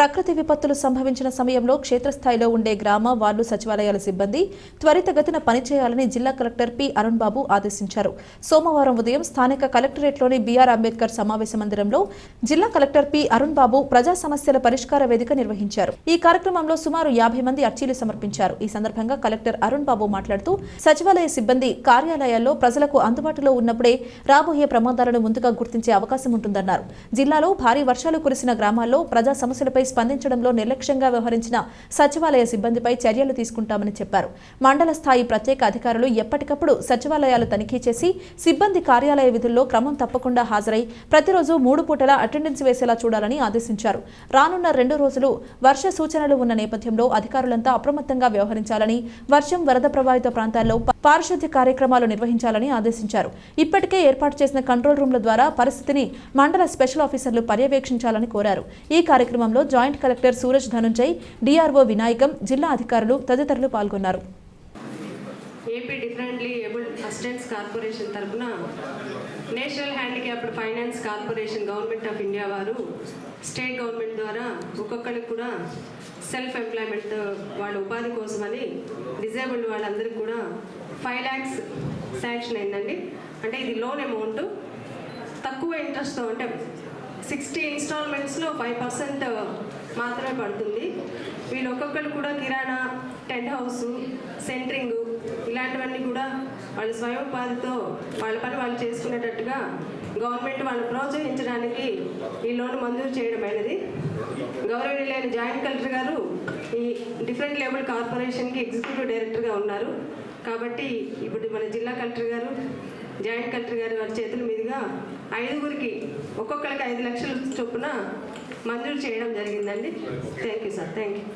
ప్రకృతి విపత్తులు సంభవించిన సమయంలో క్షేత్రస్థాయిలో ఉండే గ్రామ వార్డు సచివాలయాల సిబ్బంది త్వరితగతిన పనిచేయాలని జిల్లా కలెక్టర్ పి అరుణ్ బాబు ఆదేశించారు. సోమవారం ఉదయం స్థానిక కలెక్టరేట్లోని బీఆర్ అంబేద్కర్ సమావేశ మందిరంలో జిల్లా కలెక్టర్ పి అరుణ్ బాబు ప్రజా సమస్యల పరిష్కార వేదిక నిర్వహించారు. ఈ కార్యక్రమంలో సుమారు యాభై మంది అర్జీలు సమర్పించారు. ఈ సందర్భంగా కలెక్టర్ అరుణ్ బాబు మాట్లాడుతూ సచివాలయ సిబ్బంది కార్యాలయాల్లో ప్రజలకు అందుబాటులో ఉన్నప్పుడే రాబోయే ప్రమాదాలను ముందుగా గుర్తించే అవకాశం ఉంటుందన్నారు. జిల్లాలో భారీ వర్షాలు కురిసిన గ్రామాల్లో ప్రజా సమస్యలపై స్పందించడంలో నిర్లక్ష్యంగా వ్యవహరించిన సచివాలయ సిబ్బందిపై చర్యలు తీసుకుంటామని చెప్పారు. మండల స్థాయి ప్రత్యేక అధికారులు ఎప్పటికప్పుడు సచివాలయాలు తనిఖీ చేసి సిబ్బంది కార్యాలయ విధుల్లో క్రమం తప్పకుండా హాజరై ప్రతిరోజు మూడు పూటల అటెండెన్స్ వేసేలా చూడాలని ఆదేశించారు. రానున్న రెండు రోజులు వర్ష సూచనలు ఉన్న నేపథ్యంలో అధికారులంతా అప్రమత్తంగా వ్యవహరించాలని వర్షం వరద ప్రభావిత ప్రాంతాల్లో పారిశుద్ధ్య కార్యక్రమాలు నిర్వహించాలని ఆదేశించారు. ఇప్పటికే ఏర్పాటు చేసిన కంట్రోల్ రూమ్ల ద్వారా పరిస్థితిని మండల స్పెషల్ ఆఫీసర్లు పర్యవేక్షించాలని కోరారు. ఈ కార్యక్రమంలో joint collector Suraj Dhanunjay DRO Vinayakam జిల్లా అధికారులు తదితరులు పాల్గొన్నారు. AP differently abled assistance corporation తరఫున national handicapped finance corporation government of India వారు స్టేట్ గవర్నమెంట్ ద్వారా ఒక్కొక్కరికి కూడా సెల్ఫ్ ఎంప్లాయ్మెంట్ వాళ్ళ ఉపాధి కోసమని డిజేబుల్డ్ వాళ్ళందరికీ కూడా ఫైవ్ ల్యాక్స్ శాంక్షన్ అయిందండి. అంటే ఇది లోన్ అమౌంట్ తక్కువ ఇంట్రెస్ట్తో అంటే సిక్స్టీ ఇన్స్టాల్మెంట్స్లో ఫైవ్ పర్సెంట్ మాత్రమే పడుతుంది. వీళ్ళు ఒక్కొక్కరు కూడా కిరాణా టెంట్ హౌస్ సెంటరింగ్ ఇలాంటివన్నీ కూడా వాళ్ళ స్వయం ఉపాధితో వాళ్ళ పని వాళ్ళు చేసుకునేటట్టుగా గవర్నమెంట్ వాళ్ళు ప్రోత్సహించడానికి ఈ లోన్ మంజూరు చేయడం ఆయన జాయింట్ కలెక్టర్ గారు ఈ డిఫరెంట్ లెవెల్ కార్పొరేషన్కి ఎగ్జిక్యూటివ్ డైరెక్టర్గా ఉన్నారు. కాబట్టి ఇప్పుడు మన జిల్లా కలెక్టర్ గారు జాయింట్ కలెక్టర్ గారి వారి చేతుల మీదుగా ఐదుగురికి ఒక్కొక్కరికి ఐదు లక్షల చొప్పున మంజూరు చేయడం జరిగిందండి. Thank you sir. Thank you.